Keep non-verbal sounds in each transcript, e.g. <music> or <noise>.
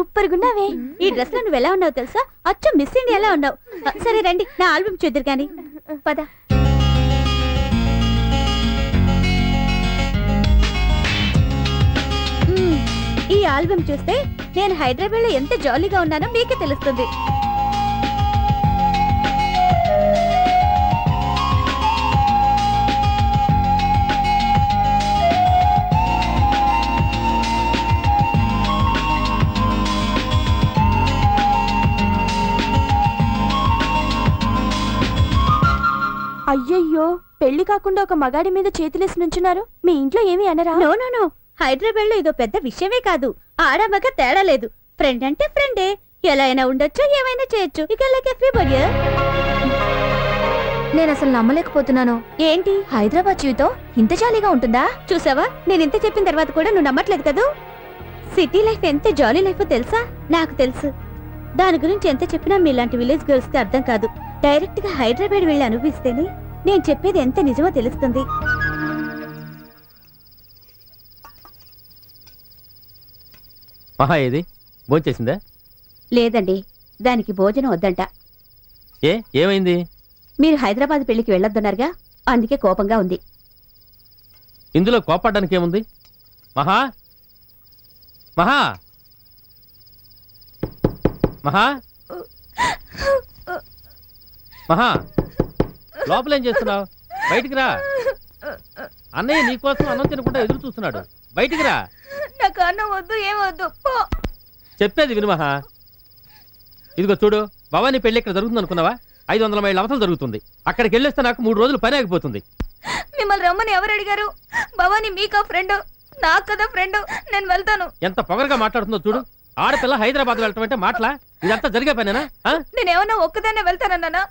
Super గున్నావే ఈ డ్రెస్లో నువ్వు ఎలా ఉన్నావు తెలుసా? అచ్చం మిస్ ఇండియా ఎలా ఉన్నావు సరే రండి నా ఆల్బమ్ చూద్దరు కానీ. పద. ఈ ఆల్బమ్ చూస్తే నేను హైదరాబాద్లో ఎంత జాలీగా ఉన్నానో మీకే తెలుస్తుంది. అయ్యయ్యో పెళ్ళి కాకుండా ఒక మగాడి మీద చేతులేసి నుంచున్నారు. మీ ఇంట్లో ఏమీ అనరా? No no no. హైదరాబాద్లో ఇదో పెద్ద విషయమే కాదు. ఆడమగ తేడా లేదు. ఫ్రెండ్ అంటే ఫ్రెండే ఎలా అయినా ఉండొచ్చు ఏమైనా చేయొచ్చు. ఇక నేను అసలు నమ్మలేకపోతున్నాను. ఏంటి? హైదరాబాద్ జీవితం ఇంత జాలీగా ఉంటుందా? చూసావా? నేను ఇంత చెప్పిన తర్వాత కూడా నువ్వు నమ్మట్లేదు కదూ? సిటీ లైఫ్ ఎంత జాలీ లైఫ్ తెలుసా? నాకు తెలుసు. దాని గురించి ఎంత చెప్పినా మీలాంటి విలేజ్ గర్ల్స్కి అర్థం కాదు. డైరెక్ట్గా హైదరాబాద్ వెళ్ళి అనుభవిస్తేనే నేను చెప్పేది ఎంత నిజమో తెలుస్తుంది. మహా ఏది? భోంచేసిందా? లేదండి దానికి భోజనం వద్దంట. ఏ ఏమైంది? మీరు హైదరాబాద్ పెళ్ళికి వెళ్ళొద్దన్నారుగా అందుకే కోపంగా ఉంది. ఇందులో కోపడడానికి ఏముంది? మహా? మహా? మహా? మహా? లోపలేం చేస్తున్నావు? బయటికి రా. అన్నయ్య నీకోసం అన్నం తినకుండా ఎదురు చూస్తున్నాడు. బయటికి రా. నాకు అన్నం వద్దు ఏమొద్దు చెప్పేది విను మహా ఇదిగో చూడు భవానీ పెళ్ళి ఇక్కడ జరుగుతుంది అనుకున్నావా? ఐదు వందల మైళ్ళ అవతల జరుగుతుంది. అక్కడికి వెళ్ళేస్తే నాకు మూడు రోజులు పని ఆగిపోతుంది. మిమ్మల్ని రమ్మని ఎవరు అడిగారు? భవానీ మీకా ఫ్రెండ్? నాకు కదా ఫ్రెండ్? నేను వెళ్తాను. ఎంత పొగరగా మాట్లాడుతుందో చూడు. ఆడపిల్ల హైదరాబాద్ వెళ్ళటం అంటే మాటలా? ఇదంతా జరిగే పనేనా? నేనేమన్నా ఒక్కదాన్నే వెళ్తానన్నానా?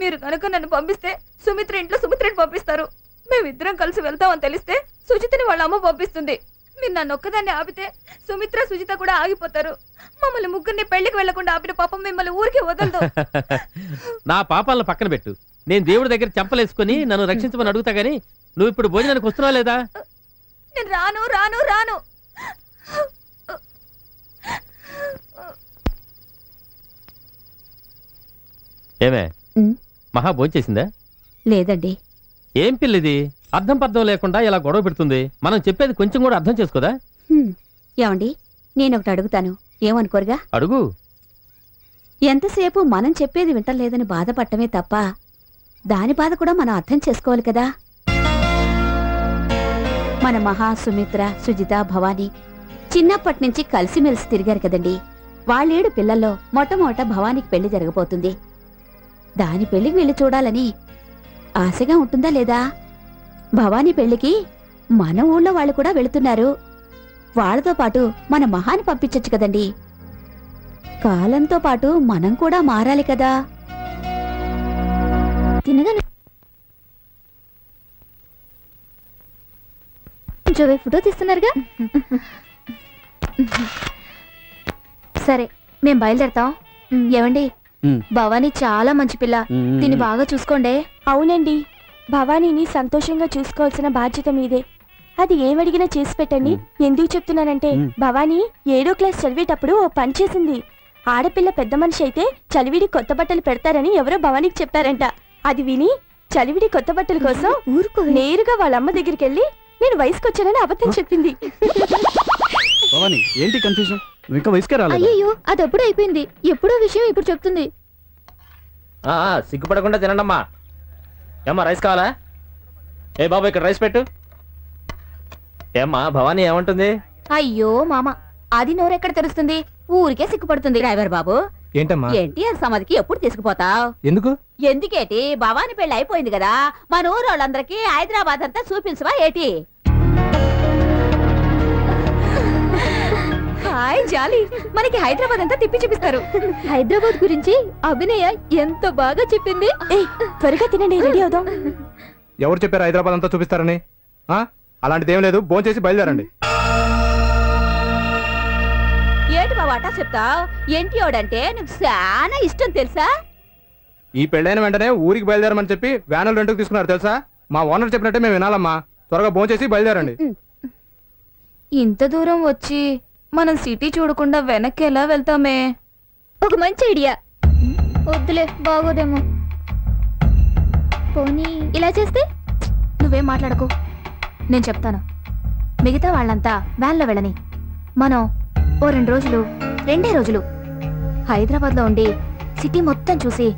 మీరు కనుక నన్ను పంపిస్తే సుమిత్ర ఇంట్లో సుమిత్రని పంపిస్తారు. మేమిద్దరం కలిసి వెళ్తామని తెలిస్తే సుజితని వాళ్ళ అమ్మ పంపిస్తుంది. మీరు నన్ను ఒక్కదాన్ని ఆపితే సుమిత్ర సుజిత కూడా ఆగిపోతారు. మమ్మల్ని ముగ్గురిని పెళ్ళికి వెళ్ళకుండా ఆపిన పాపం మిమ్మల్ని ఊరికి వదలదు. <laughs> నా పాపాలను పక్కన పెట్టు. నేను దేవుడి దగ్గర చెంపలేసుకొని నన్ను రక్షించమని అడుగుతా గానీ నువ్వు ఇప్పుడు భోజనానికి వస్తున్నావా లేదా? నేను రాను రాను రాను. ఏమే. మహా భోంచేసిందా? లేదండి. ఏం పిల్లిది? అర్థం పర్థం లేకుండా ఇలా గొడవ పెడుతుంది. మనం చెప్పేది కొంచెం కూడా అర్థం చేసుకోదా. ఏమండి నేను ఒకటి అడుగుతాను. ఏమనుకోరుగా? అడుగు. ఎంతసేపు మనం చెప్పేది వింటలేదని బాధపడటమే తప్ప దాని బాధ కూడా మనం అర్థం చేసుకోవాలి కదా? మన మహా సుమిత్ర సుజిత భవానీ చిన్నప్పటి నుంచి కలిసిమెలిసి తిరిగారు కదండి. వాళ్ళేడు పిల్లల్లో మొట్టమొదట భవానీకి పెళ్ళి జరగబోతుంది. దాని పెళ్ళికి వెళ్ళి చూడాలని ఆశగా ఉంటుందా లేదా? భవానీ పెళ్ళికి మన ఊళ్ళో వాళ్ళు కూడా వెళుతున్నారు. వాళ్ళతో పాటు మన మహాని పంపించొచ్చు కదండి. కాలంతో పాటు మనం కూడా మారాలి కదా. జోవే ఫోటో తీస్తున్నారుగా? సరే మేం బయలుదేరతాం. ఏమండి. భవానీ చాలా మంచి పిల్ల. దీన్ని బాగా చూసుకోండి. అవునండి. భవానీని సంతోషంగా చూసుకోవాల్సిన బాధ్యత మీదే. అది ఏమడిగినా చేసి పెట్టండి. ఎందుకు చెప్తున్నానంటే. భవానీ ఏడో క్లాస్ చదివేటప్పుడు ఓ పని చేసింది. ఆడపిల్ల పెద్ద మనిషి అయితే చలివిడి కొత్త బట్టలు పెడతారని ఎవరో భవానీకి చెప్పారంట. అది విని చలివిడి కొత్త బట్టల కోసం ఊరుకో నేరుగా వాళ్ళ అమ్మ దగ్గరికి వెళ్ళి నేను వయసుకొచ్చానని అబద్ధం చెప్పింది. భవాని ఏంటి కన్ఫ్యూజన్ నువ్వు ఇంకా వయసుకే రాలేదు? అయిపోయింది. ఎప్పుడో విషయం ఇప్పుడు చెప్తుంది. సిగ్గుపడకుండా తినండమ్మా. ఏమ్మా రైస్ కావాలా? ఏ బాబు ఇక్కడ రైస్ పెట్టు. ఏమ్మా భవానీ ఏమంటుంది? అయ్యో మామ అది నోరెక్కడ తెరుస్తుంది ఊరికే సిగ్గుపడుతుంది. డ్రైవర్ బాబు ఏంటమ్మా? ఎన్టీఆర్ సమాధికి ఎప్పుడు తీసుకుపోతావు? ఎందుకు? ఎందుకేటి? భవానీ పెళ్ళి అయిపోయింది కదా. మన ఊరు వాళ్ళందరికీ హైదరాబాద్ అంతా చూపించవా ఏటి? హాయ్ జాలి. మనకి హైదరాబాద్ అంతా తిప్పి చూపిస్తారు. హైదరాబాద్ గురించి అభినయ ఎంత బాగా చెప్పింది? ఏయ్ త్వరగా తినండి రెడీ అవుదాం. ఎవరు చెప్పారు హైదరాబాద్ అంతా చూపిస్తారని? ఆ? అలాంటిది ఏం లేదు భోంచేసి చేసి బయలుదేరండి. ఏటి బాబు అట్టా చెప్తావు? ఎన్టీఓడంటే నీకు చాలా ఇష్టం తెలుసా? ఈ పెళ్ళైన వెంటనే ఊరికి బయలుదేరమని చెప్పి వ్యానులు రెండుకు తీసుకున్నారు తెలుసా? మా ఓనర్ చెప్పినట్టే మేము వినాలమ్మా. త్వరగా భోంచేసి బయలుదేరండి. ఇంత దూరం వచ్చి మనం సిటీ చూడకుండా వెనక్కి ఎలా వెళ్తామే? ఒక మంచి ఐడియా. వద్దులే బాగోదేమో. పోనీ ఇలా చేస్తే? నువ్వేం మాట్లాడకు. నేను చెప్తాను. మిగతా వాళ్ళంతా వ్యాన్లో వెళ్ళని. మనం ఓ రెండు రోజులు రెండే రోజులు హైదరాబాద్లో ఉండి సిటీ మొత్తం చూసి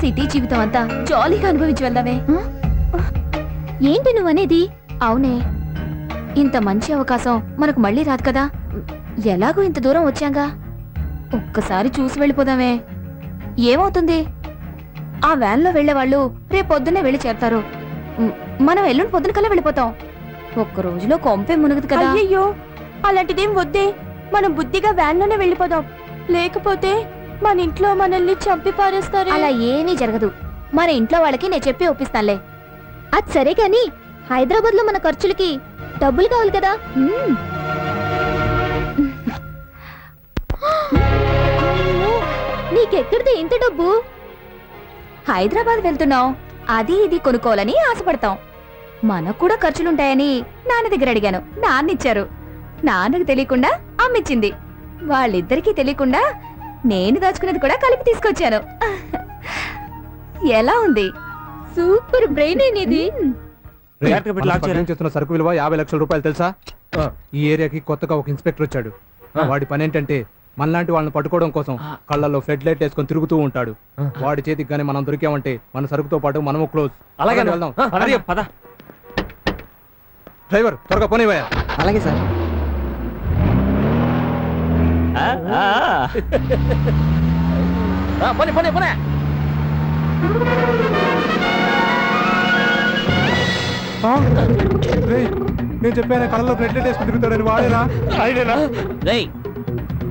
సిటీ జీవితం అంతా జాలీగా అనుభవించి వెళ్దామే. ఏంటి నువ్వు అనేది అవునే. ఇంత మంచి అవకాశం మనకు మళ్ళీ రాదు కదా? ఎలాగో ఇంత దూరం వచ్చాంగా? ఒక్కసారి చూసి వెళ్ళిపోదామే. ఏమవుతుంది? ఆ వ్యాన్లో వెళ్ళేవాళ్ళు రేపు పొద్దున్నే వెళ్ళి చేరతారు. మనం ఎల్లుండి పొద్దున కల్లా వెళ్ళిపోతాం. ఒక్క రోజులో కొంపే మునుగుదు కదా. అయ్యయ్యో అలాంటిదేం వద్దే. మనం బుద్ధిగా వ్యాన్లోనే వెళ్ళిపోదాం. లేకపోతే మన ఇంట్లో మనల్ని చంపి పారేస్తారే. అలా ఏమీ జరగదు. మన ఇంట్లో వాళ్ళకి నేను చెప్పి ఒప్పిస్తానులే. అది సరే కానీ హైదరాబాద్లో మన ఖర్చులకి డబ్బులు కావాలి కదా. నీకెక్కడితే ఇంత డబ్బు? హైదరాబాద్ వెళ్తున్నాం అది ఇది కొనుక్కోవాలని ఆశపడతాం మనకు కూడా ఖర్చులుంటాయని నాన్న దగ్గర అడిగాను. నాన్న ఇచ్చారు నాన్నకు తెలియకుండా అమ్మిచ్చింది. వాళ్ళిద్దరికీ తెలియకుండా నేను దాచుకున్నది కూడా కలిపి తీసుకొచ్చాను. ఎలా ఉంది? సూపర్ బ్రెయిన్ చేస్తున్న సరుకు విలువ యాభై లక్షల రూపాయలు తెలుసా. ఈ ఏరియాకి కొత్తగా ఒక ఇన్స్పెక్టర్ వచ్చాడు. వాడి పని ఏంటంటే మనలాంటి వాళ్ళని పట్టుకోవడం కోసం. కళ్ళల్లో ఫ్లడ్ లైట్ వేసుకొని తిరుగుతూ ఉంటాడు. వాడి చేతికి గానీ మనం దొరికామంటే మన సరుకుతో పాటు మనము క్లోజ్ అలాగే వెళ్దాం. పద. డ్రైవర్ త్వరగా పోనీవయ్యా అలాగే సార్. పోనీ పోనీ పోనీ. నేను చెప్పాను కళ్ళలో ఫ్లడ్ లైట్ వేసుకొని తిరుగుతాడని వాడేనా అయినేనా రేయ్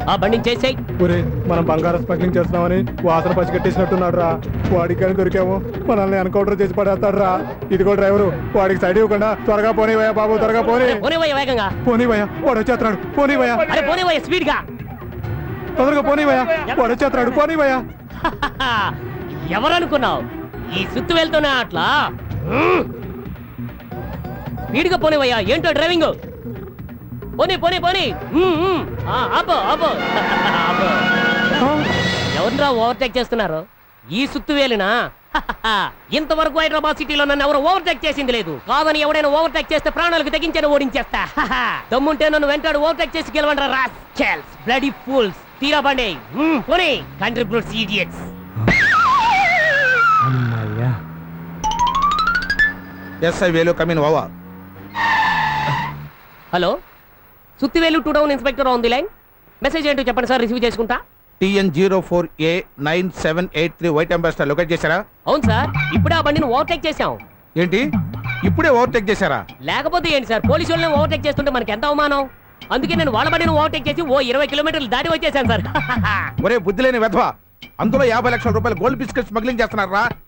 ఆ బండిని చేసేయ్. ఒరే మనం బంగారం స్మగ్లింగ్ చేస్తున్నామని వాసన పచ్చి కట్టేసినట్టున్నాడు రా వాడికి కానీ దొరికాము మనల్ని ఎన్కౌంటర్ చేసి పడేస్తాడు రా ఇదిగో డ్రైవరు వాడికి సైడ్ ఇవ్వకుండా త్వరగా పోనీవయ్యా బాబు త్వరగా పోనీ. పోనివయ్య వేగంగా. పోనీవయ్యా వాడు వచ్చేస్తున్నాడు. పోనీవయ్యా అరే పోనివయ్య స్పీడ్గా తొందరగా పోనీవయ్యా వాడు వచ్చేస్తున్నాడు. పోనీవయ్యా <laughs> ఎవరనుకున్నావు? ఈ సుత్తు వెళ్తున్నా అట్లా. స్పీడ్గా పోనివయ్యా ఏంటో డ్రైవింగ్? పోనీ పోనీ పోనీ. ఆపు ఆపు. ఆపు. ఎవరిరా ఓవర్టేక్ చేస్తున్నారు? ఈ సుత్తు వేలినా? ఇంతవరకు హైదరాబాద్ సిటీలో నన్ను ఎవరు ఓవర్టేక్ చేసింది లేదు. కాదని ఎవడైనా ఓవర్టేక్ చేస్తే ప్రాణాలకు తెగించని ఓడించేస్తా. దమ్ముంటే నన్ను వెంటాడు ఓవర్టేక్ చేసి గెలవంటారా రాస్కెల్స్. బ్లడీ ఫూల్స్ తీరా బండి. హ్మ్, పోనీ. Contributes idiots S I Velu come in over hello? Suttivelu two town inspector on the line message ఏంటో చెప్పండి సార్ రిసీవ్ చేసుకుంటా. TN zero four A nine seven eight three white Ambassador locate చేశారా? అవును sir ఇప్పుడే ఆ బండిని overtake చేశాం. ఏంటి? ఇప్పుడే ఓవర్టేక్ చేశారా? లేకపోతే ఏంటి సార్ పోలీసు వాళ్ళని ఓవర్టేక్ చేస్తుంటే మనకి ఎంత అవమానం? అందుకే నేను వాళ్ళ బండిని ఓవర్టేక్ చేసి ఓ ఇరవై కిలోమీటర్లు దాటి వచ్చేసాను సార్. <laughs> ఒరే బుద్ధి లేని వెధవ అందులో యాభై లక్షల రూపాయలు గోల్డ్ బిస్కెట్ స్మగ్లింగ్ చేస్తున్నారా?